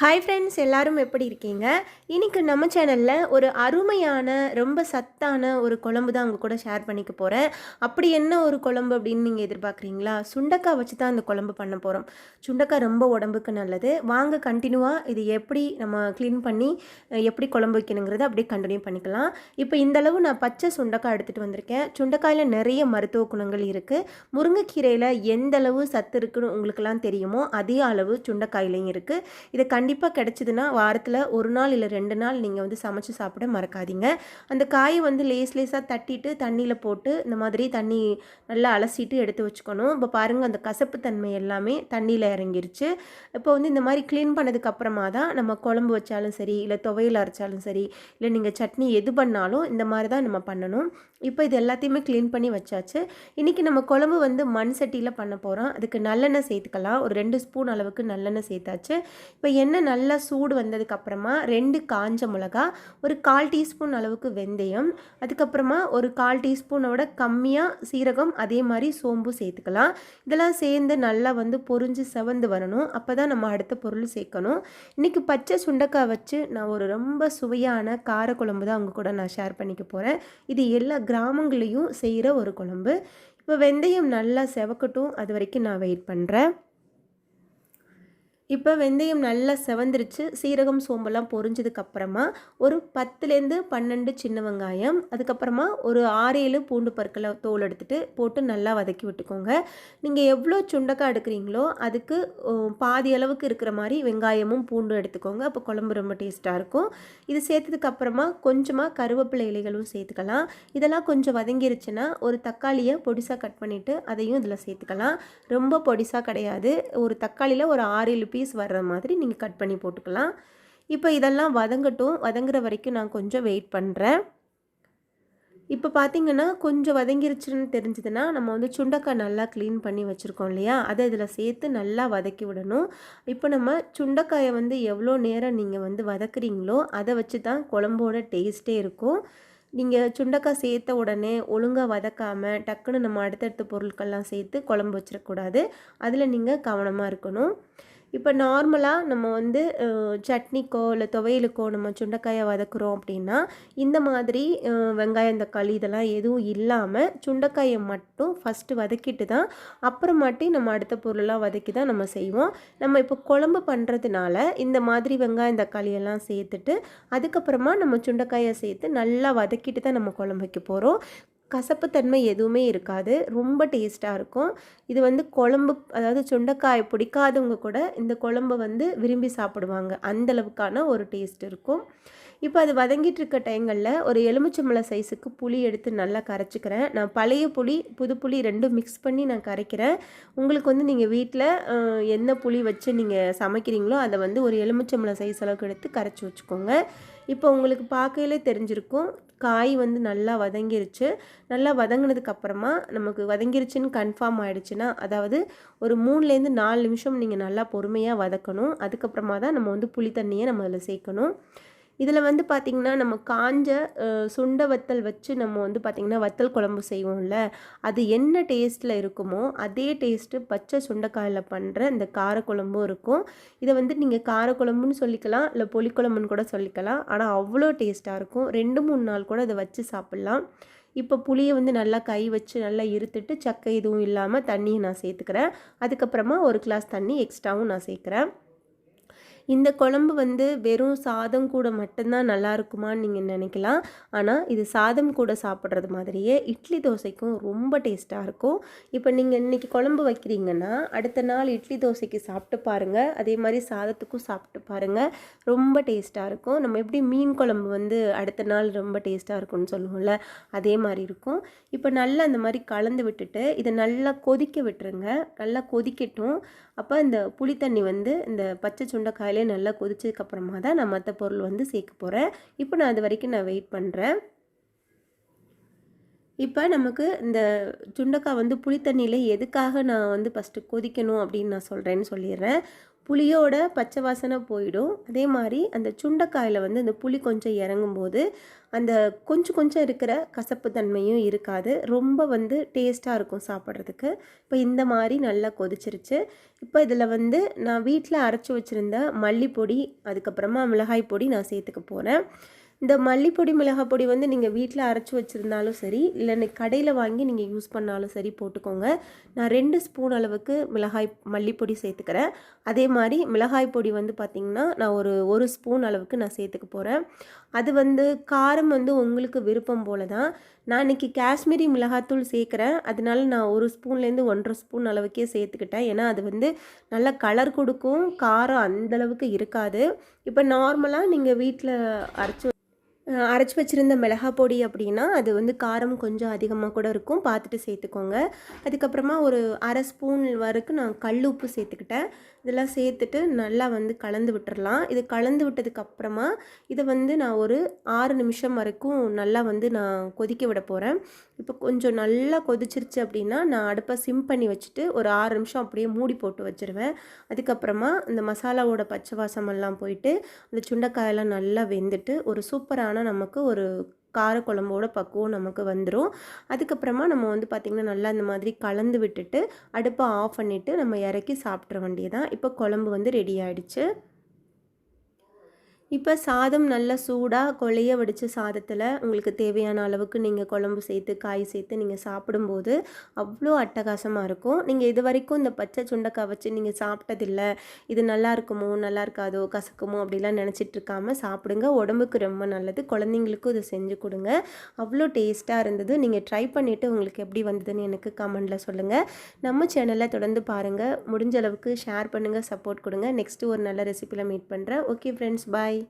Hi friends எல்லாரும் எப்படி இருக்கீங்க? இன்னைக்கு நம்ம சேனலில் ஒரு அருமையான ரொம்ப சத்தான ஒரு குழம்பு தான் உங்கள் கூட ஷேர் பண்ணிக்க போகிறேன் அப்படி என்ன ஒரு குழம்பு அப்படின்னு நீங்கள் எதிர்பார்க்குறீங்களா? சுண்டக்காய் வச்சு தான் அந்த குழம்பு பண்ண போகிறோம் சுண்டக்காய் ரொம்ப உடம்புக்கு நல்லது. வாங்க கண்டினியூவாக இது எப்படி நம்ம க்ளீன் பண்ணி எப்படி குழம்பு வைக்கணுங்கிறத அப்படியே கண்டினியூ பண்ணிக்கலாம். இப்போ இந்த அளவு நான் பச்சை சுண்டக்காய் எடுத்துகிட்டு வந்திருக்கேன். சுண்டக்காயில் நிறைய மருத்துவ குணங்கள் இருக்குது முருங்கைக்கீரையில் எந்த அளவு சத்து இருக்குன்னு உங்களுக்கெல்லாம் தெரியுமோ அதே அளவு சுண்டக்காயிலையும் இருக்குது இதை கண் கண்டிப்பாக கிடைச்சிதுன்னா வாரத்தில் ஒரு நாள் இல்லை ரெண்டு நாள் நீங்கள் வந்து சமைச்சு சாப்பிட மறக்காதீங்க. அந்த காயை வந்து லேஸ் லேஸாக தட்டிட்டு தண்ணியில் போட்டு இந்த மாதிரி தண்ணி நல்லா அலசிட்டு எடுத்து வச்சுக்கணும். இப்போ பாருங்கள் அந்த கசப்பு தன்மை எல்லாமே தண்ணியில் இறங்கிருச்சு. இப்போ வந்து இந்த மாதிரி க்ளீன் பண்ணதுக்கு அப்புறமா தான் நம்ம குழம்பு வச்சாலும் சரி இல்லை துவையல் அரைச்சாலும் சரி இல்லை நீங்கள் சட்னி எது பண்ணாலும் இந்த மாதிரி தான் நம்ம பண்ணணும். இப்போ இது எல்லாத்தையுமே க்ளீன் பண்ணி வச்சாச்சு. இன்றைக்கி நம்ம குழம்பு வந்து மண் சட்டியில் பண்ண போகிறோம் அதுக்கு நல்லெண்ணெய் சேர்த்துக்கலாம். ஒரு ரெண்டு ஸ்பூன் அளவுக்கு நல்லெண்ணெய் சேர்த்தாச்சு. இப்போ எண்ணெய் நல்லா சூடு வந்ததுக்கப்புறமா ரெண்டு காஞ்ச மிளகா ஒரு கால் டீஸ்பூன் அளவுக்கு வெந்தயம் அதுக்கப்புறமா ஒரு கால் டீஸ்பூனோட கம்மியாக சீரகம் அதே மாதிரி சோம்பு சேர்த்துக்கலாம். இதெல்லாம் சேர்ந்து நல்லா வந்து பொரிஞ்சு செவந்து வரணும். அப்போ தான் நம்ம அடுத்த பொருள் சேர்க்கணும். இன்றைக்கி பச்சை சுண்டைக்காய் வச்சு நான் ஒரு ரொம்ப சுவையான கார குழம்பு தான் அவங்க கூட நான் ஷேர் பண்ணிக்க போகிறேன் இது எல்லா கிராமங்களையும் செய்கிற ஒரு குழம்பு. இப்போ வெந்தயம் நல்லா செவக்கட்டும். அது வரைக்கும் நான் வெயிட் பண்ணுறேன் இப்போ வெந்தயம் நல்லா செவந்துருச்சு. சீரகம் சோம்பெல்லாம் பொரிஞ்சதுக்கு அப்புறமா ஒரு பத்துலேருந்து பன்னெண்டு சின்ன வெங்காயம் அதுக்கப்புறமா ஒரு ஆறு ஏழு பூண்டு பற்களை தோல் எடுத்துகிட்டு போட்டு நல்லா வதக்கி விட்டுக்கோங்க. நீங்கள் எவ்வளோ சுண்டக்காய் எடுக்கிறீங்களோ அதுக்கு பாதி அளவுக்கு இருக்கிற மாதிரி வெங்காயமும் பூண்டும் எடுத்துக்கோங்க. அப்போ குழம்பு ரொம்ப டேஸ்ட்டாக இருக்கும். இது சேர்த்ததுக்கு அப்புறமா கொஞ்சமாக கருவேப்பிலை இலைகளும் சேர்த்துக்கலாம். இதெல்லாம் கொஞ்சம் வதங்கிருச்சுன்னா ஒரு தக்காளியை பொடிசாக கட் பண்ணிவிட்டு அதையும் இதில் சேர்த்துக்கலாம். ரொம்ப பொடிசாக கிடையாது. ஒரு தக்காளியில் ஒரு ஆறு ஏழு பீஸ் வர்ற மாதிரி நீங்கள் கட் பண்ணி போட்டுக்கலாம். இப்போ இதெல்லாம் வதங்கட்டும். வதங்குற வரைக்கும் நான் கொஞ்சம் வெயிட் பண்ணுறேன் இப்போ பார்த்தீங்கன்னா கொஞ்சம் வதங்கிருச்சுன்னு தெரிஞ்சதுன்னா நம்ம வந்து சுண்டக்காய் நல்லா க்ளீன் பண்ணி வச்சுருக்கோம் இல்லையா? அதை இதில் சேர்த்து நல்லா வதக்கி விடணும். இப்போ நம்ம சுண்டக்காயை வந்து எவ்வளோ நேரம் நீங்கள் வந்து வதக்குறீங்களோ அதை வச்சு தான் குழம்போட டேஸ்ட்டே இருக்கும். நீங்கள் சுண்டக்காய் சேர்த்த உடனே ஒழுங்காக வதக்காமல் டக்குன்னு நம்ம அடுத்தடுத்த பொருட்கள்லாம் சேர்த்து குழம்பு வச்சிடக்கூடாது அதில் நீங்கள் கவனமாக இருக்கணும். இப்போ நார்மலாக நம்ம வந்து சட்னிக்கோ இல்லை துவையலுக்கோ நம்ம சுண்டைக்காயை வதக்குறோம் அப்படின்னா இந்த மாதிரி வெங்காயம் தக்காளி இதெல்லாம் எதுவும் இல்லாமல் சுண்டைக்காயை மட்டும் ஃபஸ்ட்டு வதக்கிட்டு தான் அப்புறமாட்டி நம்ம அடுத்த பொருளெலாம் வதக்கி தான் நம்ம செய்வோம். நம்ம இப்போ குழம்பு பண்ணுறதுனால இந்த மாதிரி வெங்காயம் தக்காளி எல்லாம் சேர்த்துட்டு அதுக்கப்புறமா நம்ம சுண்டைக்காயை சேர்த்து நல்லா வதக்கிட்டு தான் நம்ம குழம்பு வைக்க போகிறோம் கசப்புத்தன்மை எதுவுமே இருக்காது. ரொம்ப டேஸ்ட்டாக இருக்கும். இது வந்து குழம்பு அதாவது சுண்டைக்காய் பிடிக்காதவங்க கூட இந்த குழம்பை வந்து விரும்பி சாப்பிடுவாங்க. அந்த அளவுக்கான ஒரு டேஸ்ட் இருக்கும். இப்போ அது வதங்கிட்டு இருக்க டைங்களில் ஒரு எலுமிச்சம்பழ சைஸுக்கு புளி எடுத்து நல்லா கரைச்சிக்கிறேன். நான் பழைய புளி புது புளி ரெண்டும் மிக்ஸ் பண்ணி நான் கரைக்கிறேன். உங்களுக்கு வந்து நீங்கள் வீட்டில் என்ன புளி வச்சு நீங்கள் சமைக்கிறீங்களோ அதை வந்து ஒரு எலுமிச்சம்பழம் சைஸ் அளவுக்கு எடுத்து கரைச்சி வச்சுக்கோங்க. இப்போ உங்களுக்கு பார்க்கையிலே தெரிஞ்சிருக்கும் காய் வந்து நல்லா வதங்கிருச்சு. நல்லா வதங்கினதுக்கப்புறமா நமக்கு வதங்கிருச்சுன்னு கன்ஃபார்ம் ஆகிடுச்சுன்னா அதாவது ஒரு மூணுலேருந்து நாலு நிமிஷம் நீங்கள் நல்லா பொறுமையாக வதக்கணும். அதுக்கப்புறமா தான் நம்ம வந்து புளி தண்ணியை நம்ம அதில் சேர்க்கணும். இதில் வந்து பார்த்திங்கன்னா நம்ம காஞ்ச சுண்ட சுண்டை வத்தல் வச்சு நம்ம வந்து பார்த்திங்கன்னா வத்தல் குழம்பு செய்வோம்ல. அது என்ன டேஸ்ட்டில் இருக்குமோ அதே டேஸ்ட்டு பச்சை சுண்டைக்காயில் பண்ணுற இந்த காரக்குழம்பும் இருக்கும். இதை வந்து நீங்கள் காரக்குழம்புன்னு சொல்லிக்கலாம் இல்லை புளிக்குழம்புன்னு கூட சொல்லிக்கலாம். ஆனால் அவ்வளோ டேஸ்ட்டாக இருக்கும். ரெண்டு மூணு நாள் கூட அதை வச்சு சாப்பிட்லாம். இப்போ புளியை வந்து நல்லா கை வச்சு நல்லா இருத்துட்டு சக்கை எதுவும் இல்லாமல் தண்ணியை நான் சேர்த்துக்கிறேன். அதுக்கப்புறமா ஒரு கிளாஸ் தண்ணி எக்ஸ்ட்ராவும் நான் சேர்க்குறேன். இந்த குழம்பு வந்து வெறும் சாதம் கூட மட்டும்தான் நல்லா இருக்குமான்னு நீங்கள் நினைக்கலாம். ஆனால் இது சாதம் கூட சாப்பிட்றது மாதிரியே இட்லி தோசைக்கும் ரொம்ப டேஸ்ட்டாக இருக்கும். இப்போ நீங்கள் இன்றைக்கி குழம்பு வைக்கிறீங்கன்னா அடுத்த நாள் இட்லி தோசைக்கு சாப்பிட்டு பாருங்கள் அதே மாதிரி சாதத்துக்கும் சாப்பிட்டு பாருங்கள் ரொம்ப டேஸ்ட்டாக இருக்கும். நம்ம எப்படி மீன் குழம்பு வந்து அடுத்த நாள் ரொம்ப டேஸ்ட்டாக இருக்கும்னு சொல்லுவோம்ல அதே மாதிரி இருக்கும். இப்போ நல்லா அந்த மாதிரி கலந்து விட்டுட்டு இதை நல்லா கொதிக்க விட்டுருங்க. நல்லா கொதிக்கட்டும். அப்போ இந்த புளி தண்ணி வந்து இந்த பச்சை சுண்டைக்காயில் நல்லா கொதிச்சதுக்கப்புறமா தான் நான் மற்ற பொருள் வந்து சேர்க்க போகிறேன் இப்போ நான் அது வரைக்கும் நான் வெயிட் பண்ணுறேன் இப்போ நமக்கு இந்த சுண்டக்காய் வந்து புளி தண்ணியில் எதுக்காக நான் வந்து ஃபஸ்ட்டு கொதிக்கணும் அப்படின்னு நான் சொல்கிறேன்னு சொல்லிடுறேன். புளியோட பச்சை வாசனை போயிடும். அதே மாதிரி அந்த சுண்டைக்காயில் வந்து அந்த புளி கொஞ்சம் இறங்கும்போது அந்த கொஞ்சம் கொஞ்சம் இருக்கிற கசப்பு தன்மையும் இருக்காது. ரொம்ப வந்து டேஸ்ட்டாக இருக்கும் சாப்பிட்றதுக்கு. இப்போ இந்த மாதிரி நல்லா கொதிச்சிருச்சு. இப்போ இதில் வந்து நான் வீட்டில் அரைச்சி வச்சுருந்த மல்லிப்பொடி அதுக்கப்புறமா மிளகாய் பொடி நான் சேர்த்துக்க போகிறேன் இந்த மல்லிப்பொடி மிளகாய் பொடி வந்து நீங்கள் வீட்டில் அரைச்சி வச்சுருந்தாலும் சரி இல்லை கடையில் வாங்கி நீங்கள் யூஸ் பண்ணாலும் சரி போட்டுக்கோங்க. நான் ரெண்டு ஸ்பூன் அளவுக்கு மிளகாய் மல்லிப்பொடி சேர்த்துக்கிறேன். அதே மாதிரி மிளகாய் பொடி வந்து பார்த்திங்கன்னா நான் ஒரு ஒரு ஸ்பூன் அளவுக்கு நான் சேர்த்துக்க போகிறேன் அது வந்து காரம் வந்து உங்களுக்கு விருப்பம் போல தான் நான் இன்றைக்கி காஷ்மீரி மிளகாத்தூள் சேர்க்குறேன். அதனால நான் ஒரு ஸ்பூன்லேருந்து ஒன்றரை ஸ்பூன் அளவுக்கே சேர்த்துக்கிட்டேன். ஏன்னா அது வந்து நல்லா கலர் கொடுக்கும். காரம் அந்தளவுக்கு இருக்காது. இப்போ நார்மலாக நீங்கள் வீட்டில் அரைச்சி அரைச்சி வச்சுருந்த மிளகா பொடி அப்படின்னா அது வந்து காரம் கொஞ்சம் அதிகமாக கூட இருக்கும். பார்த்துட்டு சேர்த்துக்கோங்க. அதுக்கப்புறமா ஒரு அரை ஸ்பூன் வரைக்கும் நான் கல் உப்பு சேர்த்துக்கிட்டேன். இதெல்லாம் சேர்த்துட்டு நல்லா வந்து கலந்து விட்டுறலாம். இது கலந்து விட்டதுக்கப்புறமா இதை வந்து நான் ஒரு ஆறு நிமிஷம் வரைக்கும் நல்லா வந்து நான் கொதிக்க விட போகிறேன் இப்போ கொஞ்சம் நல்லா கொதிச்சிருச்சு அப்படின்னா நான் அடுப்பை சிம் பண்ணி வச்சுட்டு ஒரு ஆறு நிமிஷம் அப்படியே மூடி போட்டு வச்சுருவேன். அதுக்கப்புறமா இந்த மசாலாவோட பச்சை வாசமெல்லாம் போயிட்டு அந்த சுண்டைக்காயெல்லாம் நல்லா வெந்துட்டு ஒரு சூப்பரான நமக்கு ஒரு காரக்குழம்போட பக்குவம் நமக்கு வந்துடும் அதுக்கப்புறமா நம்ம வந்து பார்த்திங்கன்னா நல்லா இந்த மாதிரி கலந்து விட்டுட்டு அடுப்பை ஆஃப் பண்ணிவிட்டு நம்ம இறக்கி சாப்பிட்ற வேண்டியதான் இப்போ குழம்பு வந்து ரெடி ஆகிடுச்சு இப்போ சாதம் நல்லா சூடாக கொலைய வடித்த சாதத்தில் உங்களுக்கு தேவையான அளவுக்கு நீங்கள் குழம்பு சேர்த்து காய் சேர்த்து நீங்கள் சாப்பிடும்போது அவ்வளோ அட்டகாசமாக இருக்கும். நீங்கள் இது வரைக்கும் இந்த பச்சை சுண்டைக்காய் வச்சு நீங்கள் சாப்பிட்டதில்ல. இது நல்லா இருக்குமோ நல்லா இருக்காதோ கசக்குமோ அப்படிலாம் நினச்சிட்டு இருக்காம சாப்பிடுங்க. உடம்புக்கு ரொம்ப நல்லது. குழந்தைங்களுக்கும் இதை செஞ்சு கொடுங்க. அவ்வளோ டேஸ்ட்டாக இருந்தது. நீங்கள் ட்ரை பண்ணிவிட்டு உங்களுக்கு எப்படி வந்ததுன்னு எனக்கு கமெண்டில் சொல்லுங்கள் நம்ம சேனலை தொடர்ந்து பாருங்கள் முடிஞ்ச அளவுக்கு ஷேர் பண்ணுங்கள் சப்போர்ட் கொடுங்க. நெக்ஸ்ட்டு ஒரு நல்ல ரெசிப்பியில் மீட் பண்ணுறேன் ஓகே ஃப்ரெண்ட்ஸ் பாய்.